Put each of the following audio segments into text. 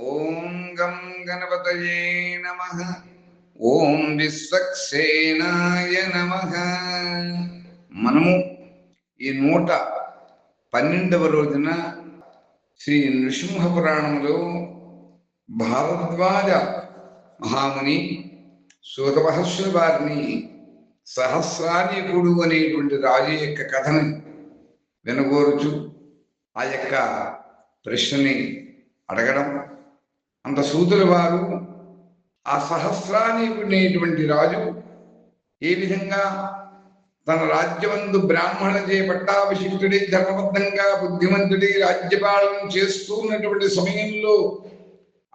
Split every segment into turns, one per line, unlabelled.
ఓం గం గణపతయే నమ. ఓం విశ్వక్సేనాయ నమ. మనము ఈ నూట పన్నెండవ రోజున శ్రీ నృసింహ పురాణంలో భారద్వాజ మహాముని సూత మహర్షుల వారిని సహస్రాధికుడు అనేటువంటి రాజు యొక్క కథని వినగోరుచు ఆ యొక్క ప్రశ్నని అడగడం అంత సూతుల వారు ఆ సహస్రాధికుడైనటువంటి రాజు ఏ విధంగా తన రాజ్యమందు బ్రాహ్మణులచే పట్టాభిషిక్తుడి ధర్మబద్ధంగా బుద్ధిమంతుడే రాజ్యపాలన చేస్తూ ఉన్నటువంటి సమయంలో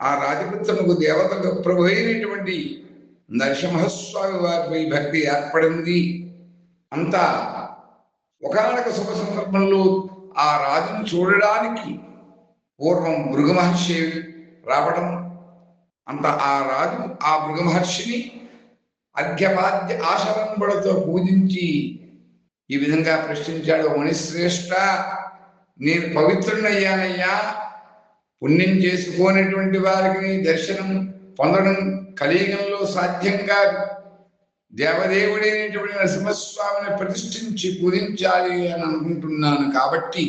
ఆ రాజపుత్రముకు దేవతకు ప్రభు అయినటువంటి నరసింహస్వామి వారిపై భక్తి ఏర్పడింది. అంతా ఒకనొక శుభ సందర్భంలో ఆ రాజును చూడడానికి పూర్వం మృగమహర్షి రావడం అంత ఆ రాజు ఆ భృగు మహర్షిని అర్ఘ్యపాద్య ఆశరంబులతో పూజించి ఈ విధంగా ప్రశ్నించాడు మణిశ్రేష్ట నేను పవిత్రుడయ్యానయ్యా పుణ్యం చేసుకోనటువంటి వారికి దర్శనం పొందడం కలియుగంలో సాధ్యం కాదు. దేవదేవుడైనటువంటి నరసింహస్వామిని ప్రతిష్ఠించి పూజించాలి అని అనుకుంటున్నాను కాబట్టి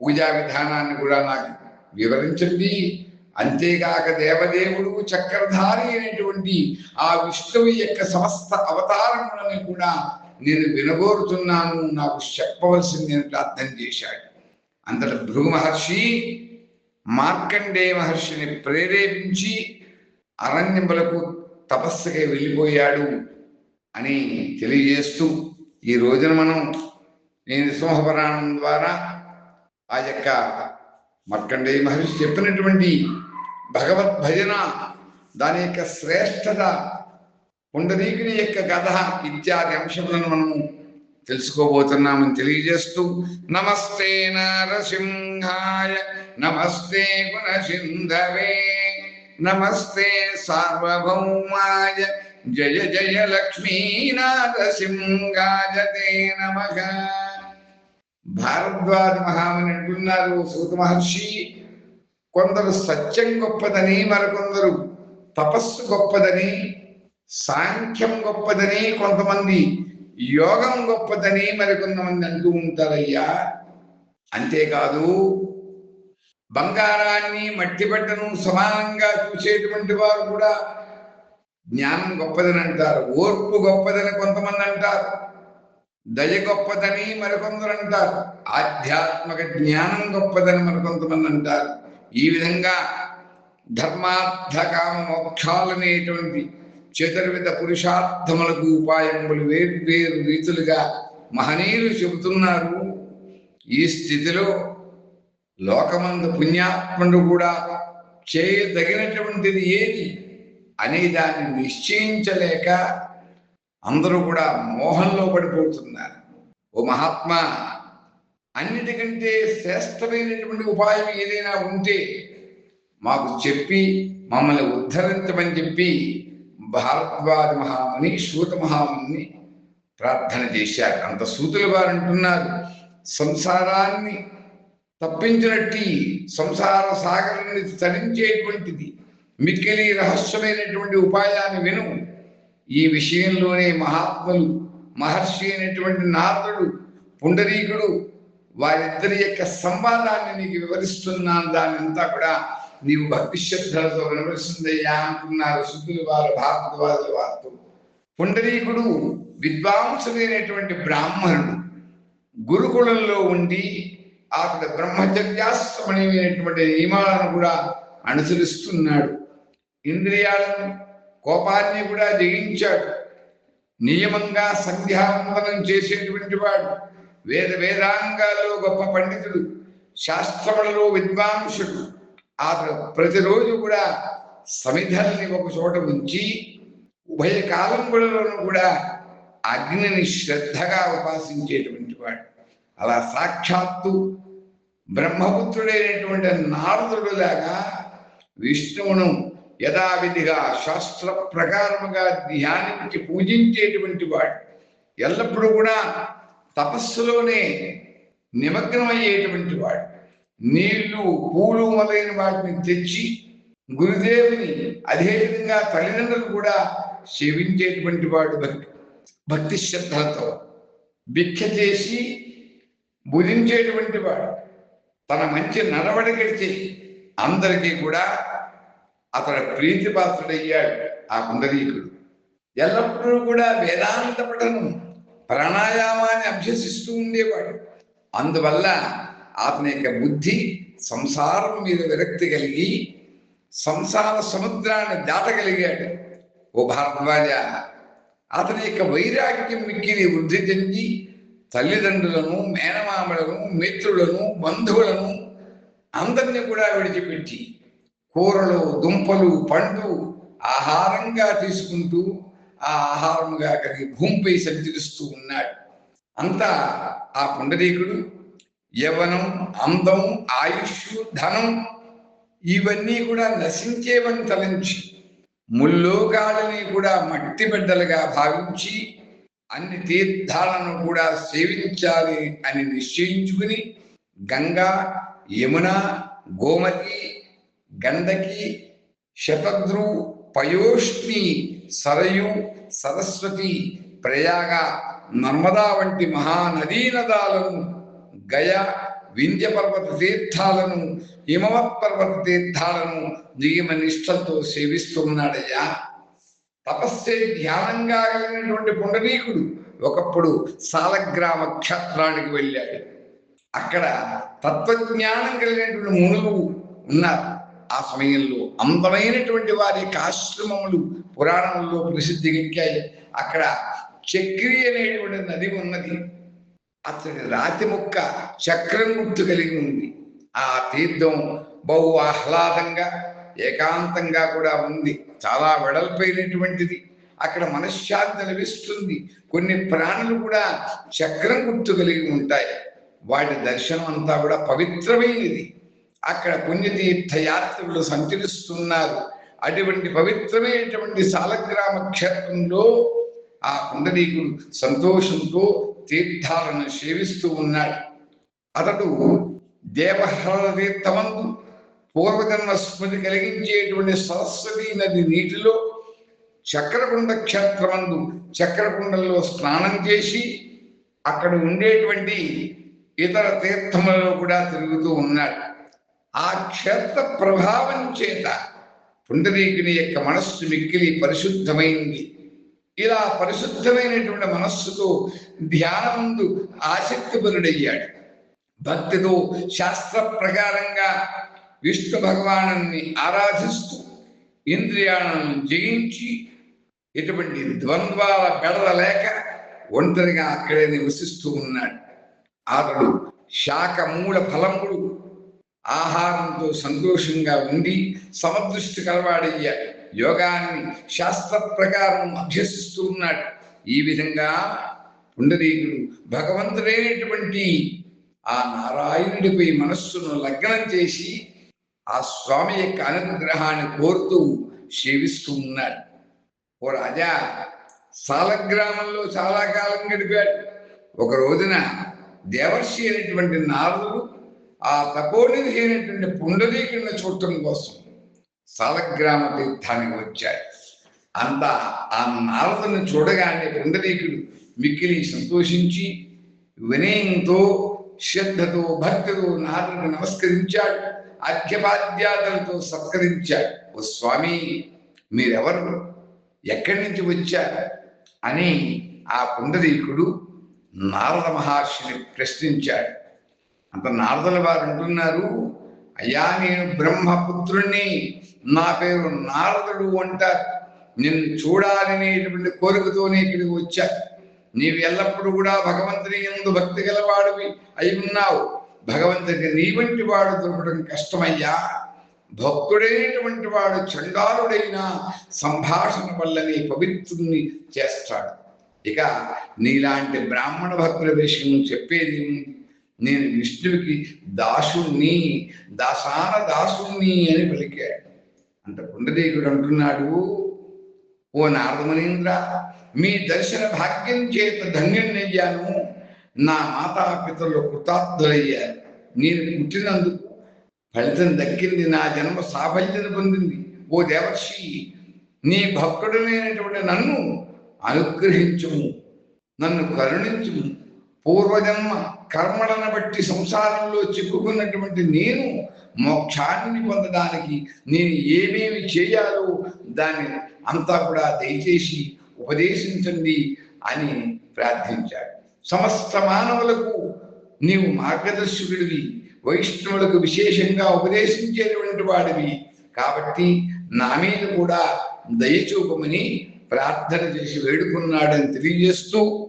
పూజా విధానాన్ని కూడా నాకు వివరించండి. అంతేగాక దేవదేవుడు చక్రధారి అయినటువంటి ఆ విష్ణువు యొక్క సమస్త అవతారములని కూడా నేను వినగోరుతున్నాను నాకు చెప్పవలసింది అర్థం ప్రార్థన చేశాడు. అంతట భృగు మహర్షి మార్కండే మహర్షిని ప్రేరేపించి అరణ్యములకు తపస్సుకి వెళ్ళిపోయాడు అని తెలియజేస్తూ ఈ రోజున మనం నేను సింహపురాణం ద్వారా ఆ యొక్క మార్కండేయ మహర్షి చెప్పినటువంటి భగవద్ భజన దాని యొక్క శ్రేష్టత పుండరీకుని యొక్క కథ ఇత్యాది అంశములను మనము తెలుసుకోబోతున్నామని తెలియజేస్తూ నమస్తే నరసింహాయ నమస్తే గుణసింధవే నమస్తే సార్వభౌమాయ జయ జయ లక్ష్మీ నరసింహాయ తే నమః భారద్వాజ మహాముని అంటున్నారు సూత మహర్షి. కొందరు సత్యం గొప్పదని మరికొందరు తపస్సు గొప్పదని సాంఖ్యం గొప్పదని కొంతమంది యోగం గొప్పదని మరికొంతమంది అంటూ ఉంటారయ్యా. అంతేకాదు బంగారాన్ని మట్టి బట్టను సమానంగా చూసేటువంటి వారు కూడా జ్ఞానం గొప్పదని అంటారు ఓర్పు గొప్పదని కొంతమంది అంటారు. దయ గొప్పదని మరికొందరు అంటారు ఆధ్యాత్మిక జ్ఞానం గొప్పదని మరికొంతమంది అంటారు ఈ విధంగా ధర్మార్థ కామ మోక్షాలనేటువంటి చతుర్విధ పురుషార్థములకు ఉపాయములు వేరు వేరు రీతులుగా మహనీయులు చెబుతున్నారు. ఈ స్థితిలో లోకమందు పుణ్యాత్ముడు కూడా చేయదగినటువంటిది ఏది? అనే దాన్ని నిశ్చయించలేక అందరూ కూడా మోహంలో పడిపోతున్నారు. ఓ మహాత్మా అన్నిటికంటే శ్రేష్టమైనటువంటి ఉపాయం ఏదైనా ఉంటే మాకు చెప్పి మమ్మల్ని ఉద్ధరించమని చెప్పి భారద్వాజ మహాముని సూత మహాముని ప్రార్థన చేశారు. అంత సూతులు వారు అంటున్నారు. సంసారాన్ని తప్పించినట్టి సంసార సాగరాన్ని తరించేటువంటిది మిక్కిలి రహస్యమైనటువంటి ఉపాయాన్ని విను. ఈ విషయంలోనే మహాత్ములు మహర్షి అయినటువంటి నారదుడు పుండరీకుడు వారిద్దరి యొక్క సంవాదాన్ని నీకు వివరిస్తున్నాను. దాని అంతా కూడా నీవు భక్తి శ్రద్ధలతో వినవలసిందయ్యా అంటున్నారు శుద్ధులు వారు భాగవతవాదుల వారితో పుండరీకుడు విద్వాంసుడైనటువంటి బ్రాహ్మణుడు. గురుకులంలో ఉండి అతడు బ్రహ్మచర్యాశ్రమణమైనటువంటి నియమాలను కూడా అనుసరిస్తున్నాడు. ఇంద్రియాలను కోపాన్ని కూడా జయించాడు. నియమంగా సంధ్యావందనం చేసేటువంటి వాడు. వేద వేదాంగాల్లో గొప్ప పండితుడు. శాస్త్రములలో విద్వాంసుడు. ఆ ప్రతిరోజు కూడా సమిధల్ని ఒక చోట ఉంచి ఉభయ కాలంబులలోనూ కూడా అగ్నిని శ్రద్ధగా ఉపాసించేటువంటి వాడు. అలా సాక్షాత్తు బ్రహ్మపుత్రుడైనటువంటి నారదుడు లాగా విష్ణువును యథావిధిగా శాస్త్ర ప్రకారముగా ధ్యానించి పూజించేటువంటి వాడు ఎల్లప్పుడూ కూడా తపస్సులోనే నిమగ్నమయ్యేటువంటి వాడు. నీళ్ళు పూలు మొదలైన వాటిని తెచ్చి గురుదేవుని అదేవిధంగా తల్లిదండ్రులు కూడా సేవించేటువంటి వాడు భక్తి భక్తి శ్రద్ధలతో భిక్ష చేసి భుజించేటువంటి వాడు. తన మంచి నడవడికడిచి అందరికీ కూడా అతడు ప్రీతిపాత్రుడయ్యాడు ఆ పుండరీకుడు ఎల్లప్పుడూ కూడా వేదాంత పఠనం ప్రాణాయామాన్ని అభ్యసిస్తూ ఉండేవాడు. అందువల్ల అతని యొక్క బుద్ధి సంసారం మీద విరక్తి కలిగి సంసార సముద్రాన్ని దాటగలిగాడు. ఓ భారద్వాజ అతని యొక్క వైరాగ్యం మిక్కిని వృద్ధి చెంది తల్లిదండ్రులను మేనమామలను మిత్రులను బంధువులను అందరినీ కూడా విడిచిపెట్టి కూరలు దుంపలు పండ్లు ఆహారంగా తీసుకుంటూ ఆ ఆహారంగా కలిగి భూమిపై సంచరిస్తూ ఉన్నాడు. అంతా ఆ పుండరీకుడు యవనం అందం ఆయుష్ ధనం ఇవన్నీ కూడా నశించేవని తలంచి ముల్లోకాలని కూడా మట్టి బిడ్డలుగా భావించి అన్ని తీర్థాలను కూడా సేవించాలి అని నిశ్చయించుకుని గంగా యమున గోమతి గండకి శతద్రు పయోష్ణి సరయు సరస్వతి ప్రయాగ నర్మదా వంటి మహానదీ నదాలను గయ వింధ్య పర్వత తీర్థాలను హిమవత్ పర్వత తీర్థాలను నియమ నిష్టలతో సేవిస్తున్నాడయ్యా. తపస్సే ధ్యానంగా కలిగినటువంటి పుండరీకుడు ఒకప్పుడు సాలగ్రామ క్షేత్రానికి వెళ్ళాడు. అక్కడ తత్వజ్ఞానం కలిగినటువంటి మునులు ఉన్నారు. ఆ సమయంలో అందమైనటువంటి వారి యొక్క ఆశ్రమములు పురాణంలో ప్రసిద్ధిగెక్కాయి అక్కడ చక్రి అనేటువంటి నది ఉన్నది. అతని రాతి ముక్క చక్రం గుర్తు కలిగి ఉంది. ఆ తీర్థం బహు ఆహ్లాదంగా ఏకాంతంగా కూడా ఉంది. చాలా వెడల్పైనటువంటిది. అక్కడ మనశ్శాంతి లభిస్తుంది. కొన్ని ప్రాణులు కూడా చక్రం గుర్తు కలిగి ఉంటాయి. వాటి దర్శనం అంతా కూడా పవిత్రమైనది. అక్కడ పుణ్యతీర్థయాత్రికులు సంచరిస్తున్నారు. అటువంటి పవిత్రమైనటువంటి సాలగ్రామ క్షేత్రంలో ఆ పుండరీకుడు సంతోషంతో తీర్థాలను సేవిస్తూ ఉన్నాడు. అతడు దేవహరణ తీర్థమందు పూర్వజన్మ స్మృతి కలిగించేటువంటి సరస్వతి నది నీటిలో చక్రకుండ క్షేత్రమందు చక్రకుండలో స్నానం చేసి అక్కడ ఉండేటువంటి ఇతర తీర్థములలో కూడా తిరుగుతూ ఉన్నాడు. ఆ క్షేత్ర ప్రభావం చేత పుండరీకుని యొక్క మనస్సు మిక్కిలి పరిశుద్ధమైంది. ఇలా పరిశుద్ధమైనటువంటి మనస్సుతో ధ్యానముందు ఆసక్తిపరుడయ్యాడు భక్తితో శాస్త్ర ప్రకారంగా విష్ణు భగవాను ఆరాధిస్తూ ఇంద్రియాలను జయించి ఎటువంటి ద్వంద్వాల బెడల లేక ఒంటరిగా అక్కడే నివసిస్తూ ఉన్నాడు. అతడు శాఖ మూల ఫలములు ఆహారంతో సంతోషంగా ఉండి సమదృష్టి కలవాడయ్యాడు యోగాన్ని శాస్త్ర ప్రకారం అభ్యసిస్తూ ఉన్నాడు. ఈ విధంగా పుండరీకుడు భగవంతుడైనటువంటి ఆ నారాయణుడిపై మనస్సును లగ్నం చేసి ఆ స్వామి యొక్క అనుగ్రహాన్ని కోరుతూ సేవిస్తూ ఉన్నాడు. ఓ రాజా సాలగ్రామంలో చాలా కాలం గడిపాడు. ఒక రోజున దేవర్షి అయినటువంటి నారదుడు ఆ తపోనిధి అయినటువంటి పుండరీకుడిని చూడటం కోసం సాలగ్రామ తీర్థానికి వచ్చాడు అంత ఆ నారదుని చూడగానే పుండరీకుడు మిక్కిలి సంతోషించి వినయంతో శ్రద్ధతో భక్తితో నారదుని నమస్కరించాడు. అర్ఘ్యపాద్యాదులతో సత్కరించాడు. ఓ స్వామి మీరెవరు? ఎక్కడి నుంచి వచ్చారు? అని ఆ పుండరీకుడు నారద మహర్షిని ప్రశ్నించాడు. అంత నారదుల వారు అంటున్నారు అయ్యా నేను బ్రహ్మపుత్రుణ్ణి నా పేరు నారదుడు అంటారు. నిన్ను చూడాలనేటువంటి కోరికతోనే ఇక్కడికి వచ్చా. నీవు ఎల్లప్పుడూ కూడా భగవంతుని ఎందు భక్తి గలవాడివి అయి ఉన్నావు. భగవంతుడికి నీ వంటి వాడు దొరకడం కష్టమయ్యా. భక్తుడైనటువంటి వాడు చండాలుడైన సంభాషణ వల్లనే పవిత్రుణ్ణి చేస్తాడు. ఇక నీలాంటి బ్రాహ్మణ భక్తుల విషయం చెప్పేది నేను విష్ణువుకి దాసుణ్ణి దాసాన దాసుణ్ణి అని పలికాడు. అంత పుండదేవుడు అంటున్నాడు ఓ నారదమనీంద్ర మీ దర్శన భాగ్యం చేత ధన్యుణ్ణయ్యాను నా మాతాపితరులు కృతార్థులయ్యారు నేను పుట్టినందుకు ఫలితం దక్కింది నా జన్మ సాఫల్యత పొందింది. ఓ దేవర్షి నీ భక్తుడనైనటువంటి నన్ను అనుగ్రహించుము నన్ను కరుణించుము. పూర్వజన్మ కర్మలను బట్టి సంసారంలో చిక్కుకున్నటువంటి నేను మోక్షాన్ని పొందడానికి నేను ఏమేమి చేయాలో దాన్ని అంతా కూడా దయచేసి ఉపదేశించండి అని ప్రార్థించాడు. సమస్త మానవులకు నీవు మార్గదర్శకుడివి వైష్ణవులకు విశేషంగా ఉపదేశించేటువంటి వాడివి. కాబట్టి నా మీద కూడా దయచూపమని ప్రార్థన చేసి వేడుకున్నాడని తెలియజేస్తూ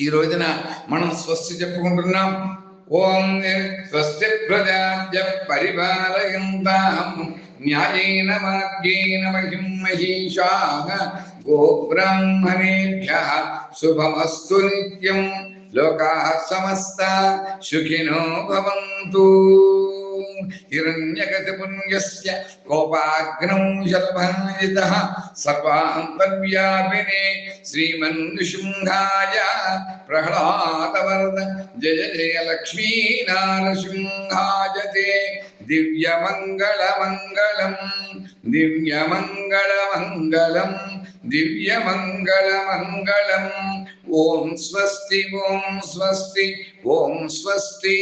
ఈ రోజున మనం స్వస్తి చెప్పుకుంటున్నాం. ఓం స్వస్తి ప్రజాభ్య పరిపాలయంతాం. న్యాయేన మార్గేణ మహిం మహిషా గోబ్రాహ్మణేభ్య శుభమస్తు నిత్యం. లోకా సమస్త సుఖినో భవంతు. హిరణ్యగతిపుణ్యస్య కోపాగ్నం శల్భాజితః సర్వాంతర్వ్యాపినే శ్రీమన్నృసింహాయ ప్రహ్లాదవర్ద జయ జయ లక్ష్మీనారసింహాయ తే దివ్యమంగళమంగళం దివ్యమంగళమంగళం దివ్యమంగళమంగళం ఓం స్వస్తి ఓం స్వస్తి ఓం స్వస్తి